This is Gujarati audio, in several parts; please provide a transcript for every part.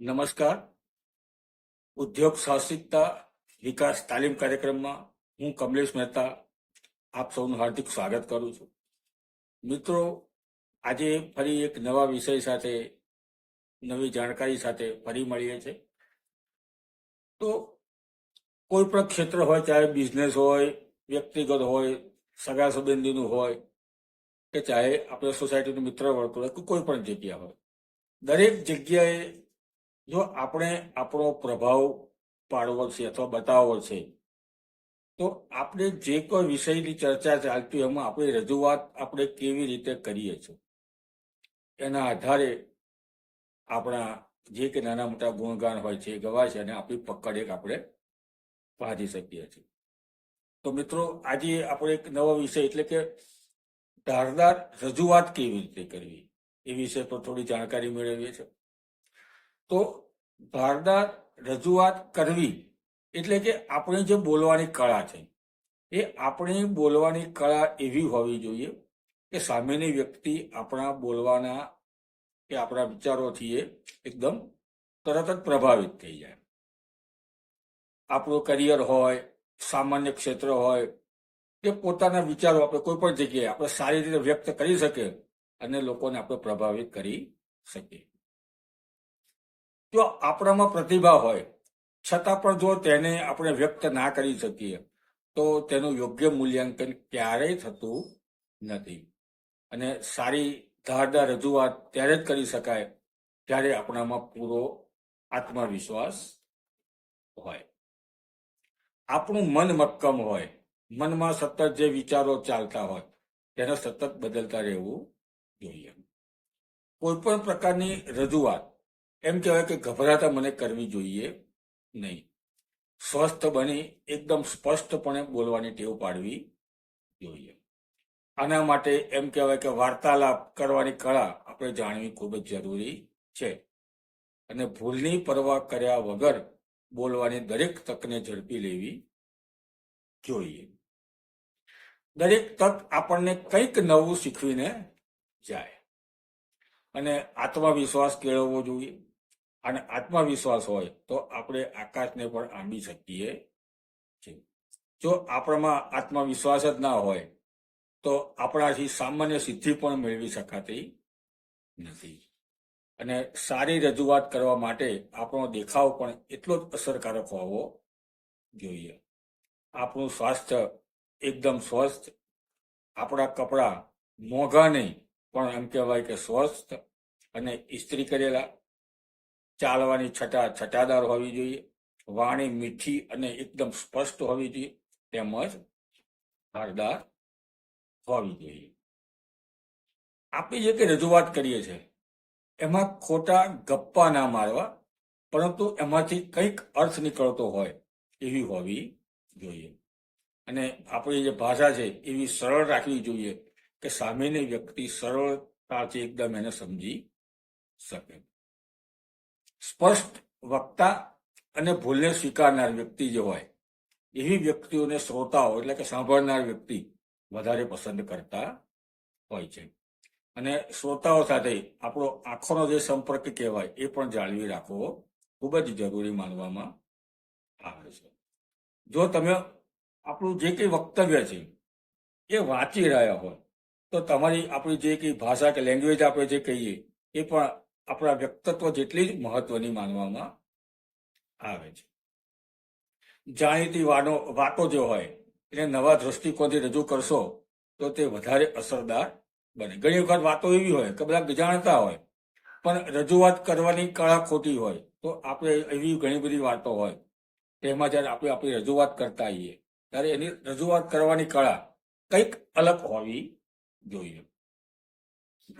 નમસ્કાર. ઉદ્યોગ સાહસિકતા વિકાસ તાલીમ કાર્યક્રમમાં હું કમલેશ મહેતા આપ સૌનું હાર્દિક સ્વાગત કરું છું. મિત્રો, આજે ફરી એક નવા વિષય સાથે, નવી જાણકારી સાથે ફરી મળીએ છીએ. તો કોઈ પણ ક્ષેત્ર હોય, ચાહે બિઝનેસ હોય, વ્યક્તિગત હોય, સગા સંબંધીનું હોય, કે ચાહે આપણે સોસાયટીનું મિત્ર વર્તુળ કે કોઈ પણ જગ્યા હોય. દરેક જગ્યાએ જો આપણે આપણો પ્રભાવ પાડવો છે અથવા બતાવવો છે, તો આપણે જે કોઈ વિષયની ચર્ચા ચાલતી હોય એમાં આપણી રજૂઆત આપણે કેવી રીતે કરીએ છીએ. એના આધારે આપણા જે કે નાના મોટા ગુણગાન હોય છે એ ગવાય છે અને આપણી પકડ એક આપણે બાંધી શકીએ છીએ. તો મિત્રો, આજે આપણે એક નવો વિષય એટલે કે ધારદાર રજૂઆત કેવી રીતે કરવી એ વિશે પર થોડી જાણકારી મેળવીએ છીએ. તો ધારદાર રજૂઆત કરવી એટલે કે આપણી જે બોલવાની કળા છે, એ આપણી બોલવાની કળા એવી હોવી જોઈએ કે સામેની વ્યક્તિ આપણા બોલવાના કે આપણા વિચારોથી એ એકદમ તરત જ પ્રભાવિત થઈ જાય. આપણું કરિયર હોય, સામાન્ય ક્ષેત્ર હોય, કે પોતાના વિચારો આપણે કોઈ પણ જગ્યાએ આપણે સારી રીતે વ્યક્ત કરી શકીએ અને લોકોને આપણે પ્રભાવિત કરી શકીએ. જો આપણામાં પ્રતિભા હોય. છતાં પણ જો તેને આપણે વ્યક્ત ના કરી શકીએ, તો તેનું યોગ્ય મૂલ્યાંકન ક્યારેય થતું નથી. અને સારી ધારદાર રજૂઆત ત્યારે જ કરી શકાય જ્યારે આપણામાં પૂરો આત્મવિશ્વાસ હોય. આપણું મન મક્કમ હોય. મનમાં સતત જે વિચારો ચાલતા હોય, તેને સતત બદલતા રહેવું જોઈએ. કોઈ પણ પ્રકારની રજૂઆત એમ કહેવાય કે ગભરાતા મને કરવી જોઈએ નહીં. સ્વસ્થ બની, એકદમ સ્પષ્ટપણે બોલવાની ટેવ પાડવી જોઈએ. આના માટે એમ કહેવાય કે વાર્તાલાપ કરવાની કળા આપણે જાણવી ખૂબ જ જરૂરી છે. અને ભૂલની પરવા કર્યા વગર બોલવાની દરેક તકને ઝડપી લેવી જોઈએ. દરેક તક આપણને કંઈક નવું શીખવીને જાય. અને આત્મવિશ્વાસ કેળવવો જોઈએ. અને આત્મવિશ્વાસ હોય તો આપણે આકાશને પણ આંબી શકીએ છીએ. જો આપણામાં આત્મવિશ્વાસ જ ના હોય તો આપણાથી સામાન્ય સિદ્ધિ પણ મેળવી શકાતી નથી. અને સારી રજૂઆત કરવા માટે આપણો દેખાવ પણ એટલો જ અસરકારક હોવો જોઈએ. આપણું સ્વાસ્થ્ય એકદમ સ્વસ્થ, આપણા કપડાં મોંઘા નહીં પણ એમ કહેવાય કે સ્વસ્થ અને ઇસ્ત્રી કરેલા ચાલવાની છટા છટાદાર હોવી જોઈએ, વાણી મીઠી અને એકદમ સ્પષ્ટ હોવી જોઈએ, તેમજ ધારદાર હોવી જોઈએ. આપણે જે કંઈ રજૂઆત કરીએ છીએ, એમાં ખોટા ગપ્પા ના મારવા, પરંતુ એમાંથી કંઈક અર્થ નીકળતો હોય એવી હોવી જોઈએ. અને આપણી જે ભાષા છે, એવી સરળ રાખવી જોઈએ કે સામેની વ્યક્તિ સરળતાથી એકદમ એને સમજી શકે. સ્પષ્ટ વક્તા અને ભૂલને સ્વીકારનાર વ્યક્તિ જે હોય, એવી વ્યક્તિઓને શ્રોતાઓ એટલે કે સાંભળનાર વ્યક્તિ વધારે પસંદ કરતા હોય છે. અને શ્રોતાઓ સાથે આપણો આંખોનો જે સંપર્ક કહેવાય એ પણ જાળવી રાખવો ખૂબ જ જરૂરી માનવામાં આવે છે. જો તમે આપણું જે કંઈ વક્તવ્ય છે એ વાંચી રહ્યા હોય, તો તમારી આપણી જે કંઈ ભાષા કે લેંગ્વેજ આપણે જે કહીએ એ પણ આપણા વ્યક્તિત્વ જેટલી જ મહત્વની માનવામાં આવે છે. જાણીતી વાતો વાતો જે હોય, એને નવા દ્રષ્ટિકોણથી રજૂ કરશો, તો તે વધારે અસરદાર બને. ઘણી વખત વાતો એવી હોય કે બધા જાણતા હોય, પણ રજૂઆત કરવાની કળા ખોટી હોય, તો આપણે એવી ઘણી બધી વાતો હોય, તેમાં જ્યારે આપણે આપણી રજૂઆત કરતા આવીએ, ત્યારે એની રજૂઆત કરવાની કળા કંઈક અલગ હોવી જોઈએ.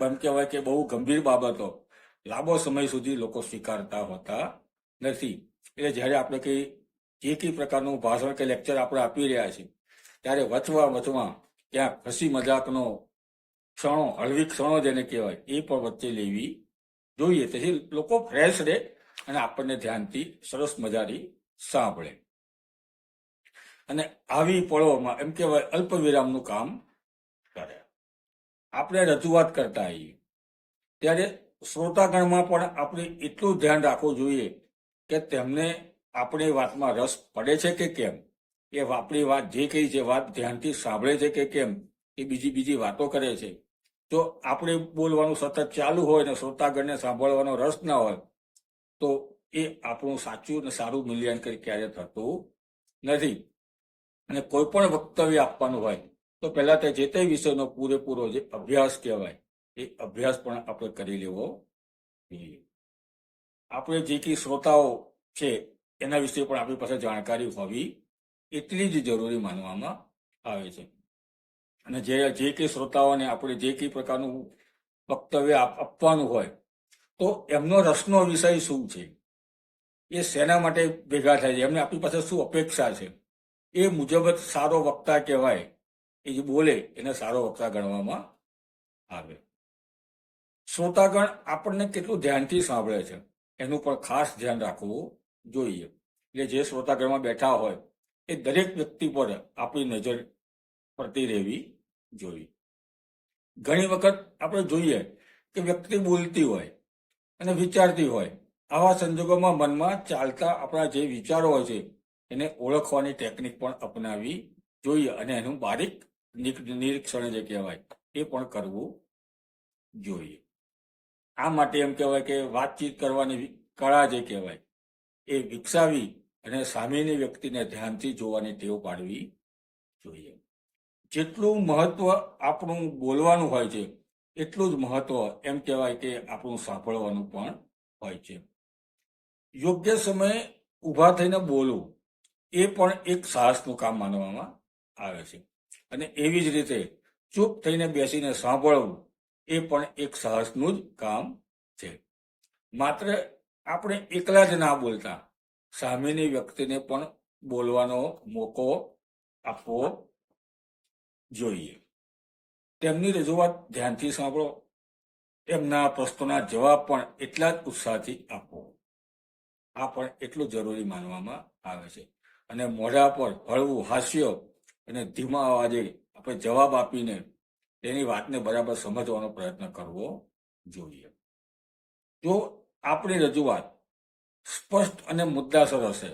એમ કહેવાય કે બહુ ગંભીર બાબતો લાંબો સમય સુધી લોકો સ્વીકારતા હોતા નથી. એટલે જ્યારે આપણે કંઈ જે કંઈ પ્રકારનું ભાષણ કે લેક્ચર આપણે આપી રહ્યા છીએ, ત્યારે વચવા વચમાં ત્યાં હસી મજાકનો ક્ષણો, હળવી ક્ષણો જેને કહેવાય, એ પણ વચ્ચે લેવી જોઈએ. તેથી લોકો ફ્રેશ રહે અને આપણને ધ્યાનથી સરસ મજાની સાંભળે. અને આવી પળોમાં એમ કહેવાય અલ્પ વિરામનું કામ કરે. આપણે રજૂઆત કરતા આવીએ. ત્યારે શ્રોતાગણમાં પણ આપણે એટલું ધ્યાન રાખવું જોઈએ કે તેમને આપણી વાતમાં રસ પડે છે કે કેમ? એ આપણી વાત જે કહી છે વાત ધ્યાનથી સાંભળે છે કે કેમ? એ બીજી બીજી વાતો કરે છે. જો આપણે બોલવાનું સતત ચાલુ હોય ને શ્રોતાગણને સાંભળવાનો રસ ના હોય, તો એ આપણું સાચું અને સારું મૂલ્યાંકન ક્યારે થતું નથી. અને કોઈ પણ વક્તવ્ય આપવાનું હોય, તો પહેલા તે જે તે વિષયનો પૂરેપૂરો જે અભ્યાસ કહેવાય એ અભ્યાસ પણ આપણે કરી લેવો આપણે જે કઈ શ્રોતાઓ છે, એના વિશે પણ આપણી પાસે જાણકારી હોવી એટલી જ જરૂરી માનવામાં આવે છે. અને જે જે કઈ શ્રોતાઓને આપણે જે કઈ પ્રકારનું વક્તવ્ય આપ- આપવાનું હોય, તો એમનો રસનો વિષય શું છે? એ શેના માટે ભેગા થાય છે? એમને આપણી પાસે શું અપેક્ષા છે? એ મુજબ જ સારો વક્તા કહેવાય. એ જે બોલે, એને સારો વક્તા ગણવામાં આવે. શ્રોતાગણ આપણને કેટલું ધ્યાનથી સાંભળે છે? એનું પણ ખાસ ધ્યાન રાખવું જોઈએ. એટલે જે શ્રોતાગણમાં બેઠા હોય, એ દરેક વ્યક્તિ પર આપણી નજર પડતી રહેવી જોઈએ. ઘણી વખત આપણે જોઈએ કે વ્યક્તિ બોલતી હોય અને વિચારતી હોય, આવા સંજોગોમાં મનમાં ચાલતા આપણા જે વિચારો હોય છે, એને ઓળખવાની ટેકનિક પણ અપનાવી જોઈએ અને એનું બારીક નિરીક્ષણ જે કહેવાય, એ પણ કરવું જોઈએ. આ માટે એમ કહેવાય કે વાતચીત કરવાની કળા જે કહેવાય, એ વિકસાવી અને સામેની વ્યક્તિને ધ્યાનથી જોવાની ટેવ પાડવી જોઈએ. જેટલું મહત્વ આપણું બોલવાનું હોય છે, એટલું જ મહત્વ એમ કહેવાય કે આપણું સાંભળવાનું પણ હોય છે. યોગ્ય સમયે ઊભા થઈને બોલવું, એ પણ એક સાહસનું કામ માનવામાં આવે છે. અને એવી જ રીતે ચૂપ થઈને બેસીને સાંભળવું એ પણ એક સાહસનું જ કામ છે. માત્ર આપણે એકલા જ ના બોલતા, સામેની વ્યક્તિને પણ બોલવાનો મોકો આપવો જોઈએ. તેમની રજૂઆત ધ્યાનથી સાંભળો. એમના પ્રશ્નોના જવાબ પણ એટલા જ ઉત્સાહથી આપો. આ પણ એટલું જરૂરી માનવામાં આવે છે. અને મોઢા પર હળવું હાસ્ય અને ધીમા અવાજે આપણે જવાબ આપીને તેની વાતને બરાબર સમજવાનો પ્રયત્ન કરવો જોઈએ. જો આપણી રજૂઆત સ્પષ્ટ અને મુદ્દાસર હશે,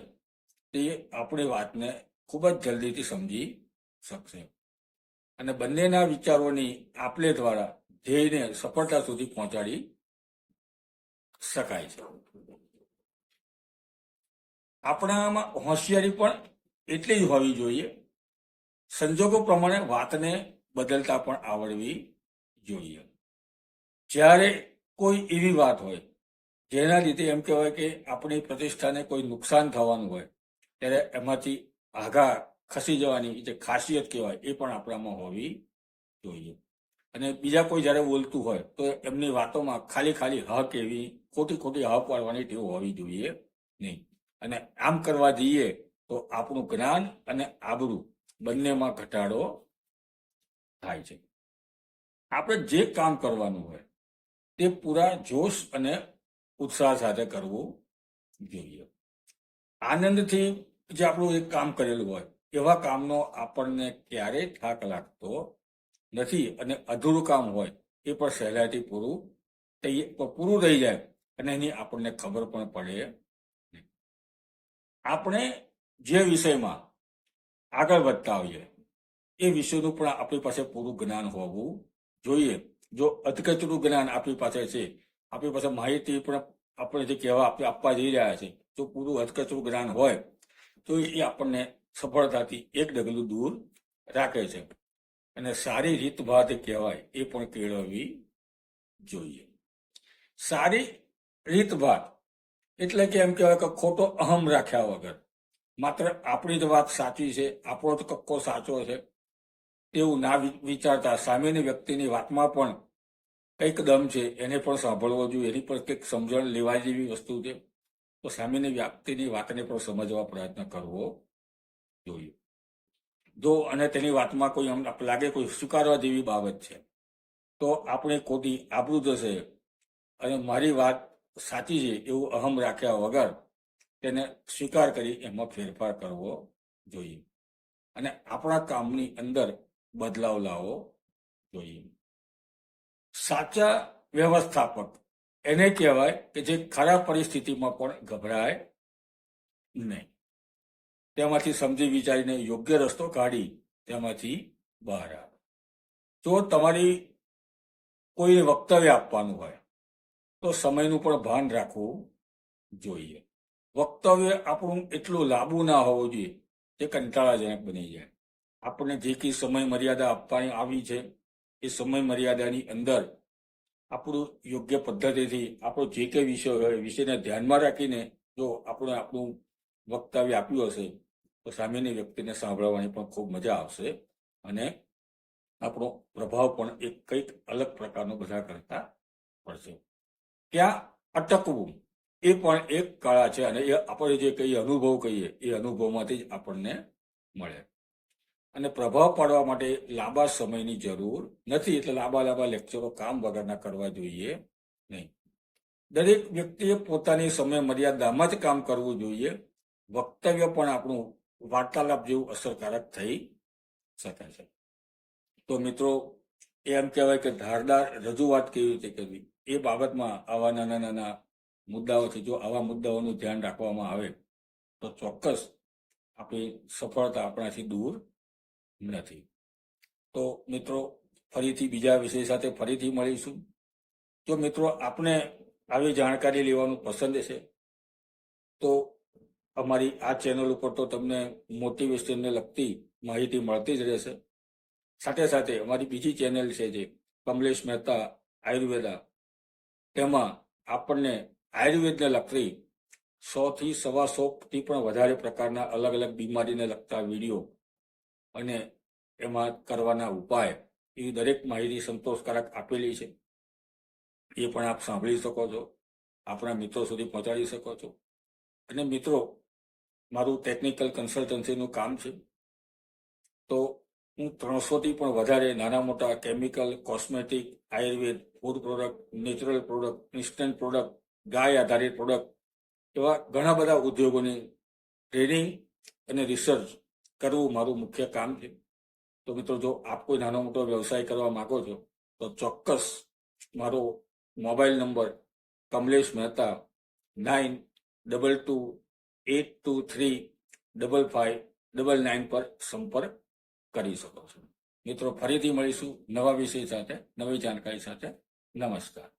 તે આપણી વાતને ખૂબ જ જલ્દીથી સમજી શકશે. અને બંનેના વિચારોની આપલે દ્વારા ધ્યેયને સફળતા સુધી પહોંચાડી શકાય છે. આપણામાં હોશિયારી પણ એટલી જ હોવી જોઈએ. સંજોગો પ્રમાણે વાતને બદલતા પણ આવડવી જોઈએ. જ્યારે કોઈ એવી વાત હોય, જેના લીધે એમ કહેવાય કે આપણી પ્રતિષ્ઠાને કોઈ નુકસાન થવાનું હોય, ત્યારે એમાંથી આઘા ખસી જવાની જે ખાસિયત કહેવાય, એ પણ આપણામાં હોવી જોઈએ. અને બીજા કોઈ જ્યારે બોલતું હોય, તો એમની વાતોમાં ખાલી ખાલી હક એવી, ખોટી ખોટી હક પાડવાની ટેવ હોવી જોઈએ નહીં. અને આમ કરવા જઈએ, તો આપણું જ્ઞાન અને આબરૂ બંનેમાં ઘટાડો થાય છે આપણે જે કામ કરવાનું હોય, તે પૂરા જોશ અને ઉત્સાહ સાથે કરવું જોઈએ આનંદથી જે આપણું એક કામ કરેલું હોય, એવા કામનો આપણને ક્યારેય થાક લાગતો નથી અને અધૂરું કામ હોય, એ પણ સહેલાઈથી પૂરું તૈયાર પૂરું થઈ જાય અને એની આપણને ખબર પણ પડે. આપણે જે વિષયમાં આગળ વધતા હોઈએ એ વિષયનું પણ આપણી પાસે પૂરું જ્ઞાન હોવું જોઈએ. જો અધકચરું જ્ઞાન આપણી પાસે છે, આપણી પાસે માહિતી પણ આપણે જે કહેવા આપણે આપવા જઈ રહ્યા છે, જો પૂરું અધકચરું જ્ઞાન હોય, તો એ આપણને સફળતાથી એક ડગલું દૂર રાખે છે. અને સારી રીતભાત કહેવાય એ પણ કેળવવી જોઈએ. સારી રીતભાત એટલે કે એમ કહેવાય કે ખોટો અહમ રાખ્યા વગર. માત્ર આપણી જ વાત સાચી છે, આપણો જ કક્કો સાચો છે એવું ના વિચારતા સામેની વ્યક્તિની વાતમાં પણ કંઈક દમ છે, એને પણ સાંભળવો જોઈએ. એની પર કંઈક સમજણ લેવા જેવી વસ્તુ છે. તો સામેની વ્યક્તિની વાતને પણ સમજવા પ્રયત્ન કરવો જોઈએ. જો અને તેની વાતમાં કોઈ લાગે કોઈ સ્વીકારવા જેવી બાબત છે, તો આપણે ખોટી આબરૂ જશે અને મારી વાત સાચી છે એવું અહમ રાખ્યા વગર તેને સ્વીકાર કરી એમાં ફેરફાર કરવો જોઈએ. અને આપણા કામની અંદર બદલાવ લાવવો જોઈએ. સાચા વ્યવસ્થાપક, એને કહેવાય કે જે ખરાબ પરિસ્થિતિમાં પણ ગભરાય નહીં. તેમાંથી સમજી વિચારીને યોગ્ય રસ્તો કાઢી તેમાંથી બહાર આવે. જો તમારી કોઈ વક્તવ્ય આપવાનું હોય, તો સમયનું પણ ભાન રાખવું જોઈએ. વક્તવ્ય આપણું એટલું લાંબુ ના હોવું જોઈએ, જે કંટાળાજનક બની જાય. આપણને જે કઈ સમય મર્યાદા આપવાની આવી છે, એ સમય મર્યાદાની અંદર આપણું યોગ્ય પદ્ધતિથી આપણો જે કંઈ વિષય હોય વિષયને ધ્યાનમાં રાખીને જો આપણે આપણું વક્તવ્ય આપ્યું હશે, તો સામેની વ્યક્તિને સાંભળવાની પણ ખૂબ મજા આવશે અને આપણો પ્રભાવ પણ એક કંઈક અલગ પ્રકારનો બધા કરતા પડશે. ત્યાં અટકવું? એ પણ એક કળા છે અને એ આપણે જે કહીએ અનુભવ કહીએ, એ અનુભવમાંથી જ આપણને મળે. અને પ્રભાવ પાડવા માટે લાંબા સમયની જરૂર નથી. એટલે લાંબા લાંબા લેક્ચરો કામ વગરના કરવા જોઈએ નહીં. દરેક વ્યક્તિએ પોતાની સમય મર્યાદામાં જ કામ કરવું જોઈએ. વક્તવ્ય પણ આપણું વાર્તાલાપ જેવું અસરકારક થઈ શકે છે. તો મિત્રો, એમ કહેવાય કે ધારદાર રજૂઆત કેવી રીતે કરવી? એ બાબતમાં આવા નાના નાના મુદ્દાઓથી જો આવા મુદ્દાઓનું ધ્યાન રાખવામાં આવે, તો ચોક્કસ આપણી સફળતા આપણાથી દૂર નથી. તો મિત્રો, ફરીથી બીજા વિષય સાથે ફરીથી મળીશું. જો મિત્રો, આપને આવી જાણકારી લેવાનું પસંદ છે, તો અમારી આ ચેનલ ઉપર તો તમને મોટિવેશનને લગતી માહિતી મળતી જ રહેશે. સાથે સાથે અમારી બીજી ચેનલ છે જે કમલેશ મહેતા આયુર્વેદા, તેમાં આપણને આયુર્વેદને લગતી સો થી સવા સો થી પણ વધારે પ્રકારના અલગ અલગ બીમારીને લગતા વીડિયો અને એમાં કરવાના ઉપાય એવી દરેક માહિતી સંતોષકારક આપેલી છે. એ પણ આપ સાંભળી શકો છો, આપણા મિત્રો સુધી પહોંચાડી શકો છો. અને મિત્રો, મારું ટેકનિકલ કન્સલ્ટન્સીનું કામ છે. તો હું ત્રણસોથી પણ વધારે નાના મોટા chemical cosmetic Ayurveda food product natural product instant product ગાય આધારિત પ્રોડક્ટ એવા ઘણા બધા ઉદ્યોગોની ટ્રેનિંગ અને રિસર્ચ કરવું મારું મુખ્ય કામ છે તો મિત્રો, જો આપ કોઈ નાનો મોટો વ્યવસાય કરવા માંગો છો, તો ચોક્કસ મારો mobile number Kamlesh Mehta nine double two eight two three double five double nine પર સંપર્ક કરી શકો છો. મિત્રો, ફરીથી મળીશું નવા વિષય સાથે, નવી જાણકારી સાથે. નમસ્કાર.